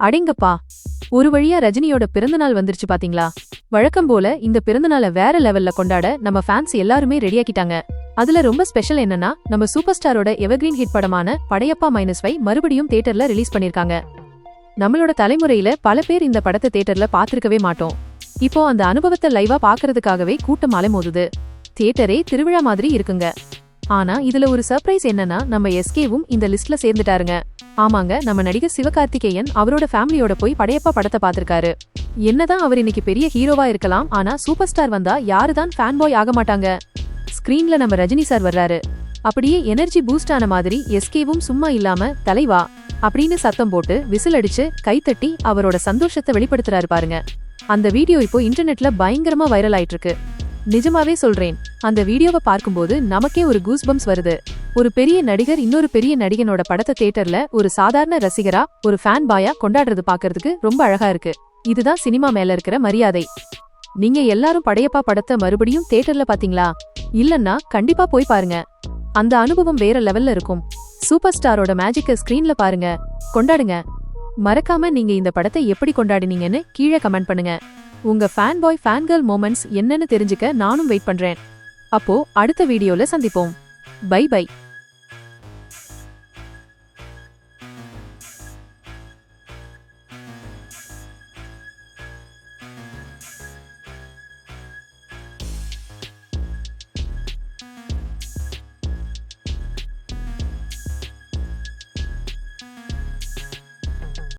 அடேங்கப்பா ஒரு வழியா ரஜினியோட பிறந்தநாள் வந்துருச்சு பாத்தீங்களா? வழக்கம் போல இந்த பிறந்தநாளை வேற லெவல்ல கொண்டாட நம்ம ஃபேன்ஸ் எல்லாருமே ரெடியாக்கிட்டாங்க அதுல ரொம்ப ஸ்பெஷல் என்னன்னா நம்ம சூப்பர் ஸ்டாரோட எவர்கிரீன் ஹிட் படமான படையப்பா மைனஸ் ஃபைவ் மறுபடியும் தேட்டர்ல ரிலீஸ் பண்ணிருக்காங்க. நம்மளோட தலைமுறையில பல பேர் இந்த படத்தை தேட்டர்ல பாத்திருக்கவே மாட்டோம். இப்போ அந்த அனுபவத்தை லைவா பாக்குறதுக்காகவே கூட்டம் அலைமோதுது. தியேட்டரே திருவிழா மாதிரி இருக்குங்க. ஆனா இதுல ஒரு சர்ப்ரைஸ் என்னன்னா நம்ம எஸ்கேவும் இந்த லிஸ்ட்ல சேர்ந்துட்டாருங்க. ஆமாங்க நம்ம நடிகர் சிவகார்த்திகேயன் அவரோட ஃபேமிலியோட போய் படையப்பா படத்தை பார்த்திருக்காரு. என்னதான் அவர் இன்னைக்கு பெரிய ஹீரோவா இருக்கலாம் ஆனா சூப்பர் ஸ்டார் வந்தா யாருதான் ஃபேன் பாய் ஆக மாட்டாங்க. ஸ்கிரீன்ல நம்ம ரஜினி சார் வர்றாரு. அப்படியே எனர்ஜி பூஸ்ட் ஆன மாதிரி எஸ்கேவும் சும்மா இல்லாம தலைவா அப்படின்னு சத்தம் போட்டு விசில் அடிச்சு கைத்தட்டி அவரோட சந்தோஷத்தை வெளிப்படுத்துறாரு பாருங்க. அந்த வீடியோ இப்போ இன்டர்நெட்ல பயங்கரமா வைரல் ஆயிட்டு இருக்கு நிஜமாவே சொல்றேன் அந்த வீடியோவை பார்க்கும்போது நமக்கே ஒரு கூஸ்பம்ஸ் வருது. ஒரு பெரிய நடிகர் இன்னொரு பெரிய நடிகனோட படத்தை தியேட்டர்ல ஒரு சாதாரண ரசிகரா ஒரு ஃபேன் பாயா கொண்டாடுறது பாக்குறதுக்கு ரொம்ப அழகா இருக்கு. இதுதான் சினிமா மேல இருக்கிற மரியாதை. நீங்க எல்லாரும் படையப்பா படத்தை மறுபடியும் தியேட்டர்ல பாத்தீங்களா இல்லன்னா கண்டிப்பா போய் பாருங்க. அந்த அனுபவம் வேற லெவல்ல இருக்கும். சூப்பர் ஸ்டாரோட மேஜிக்க ஸ்கிரீன்ல பாருங்க. கொண்டாடுங்க. மறக்காம நீங்க இந்த படத்தை எப்படி கொண்டாடினீங்கன்னு கீழே கமெண்ட் பண்ணுங்க. உங்க fan boy fan girl moments என்னன்னு தெரிஞ்சுக்க நானும் வெயிட் பண்றேன். அப்போ அடுத்த வீடியோல சந்திப்போம். Bye bye.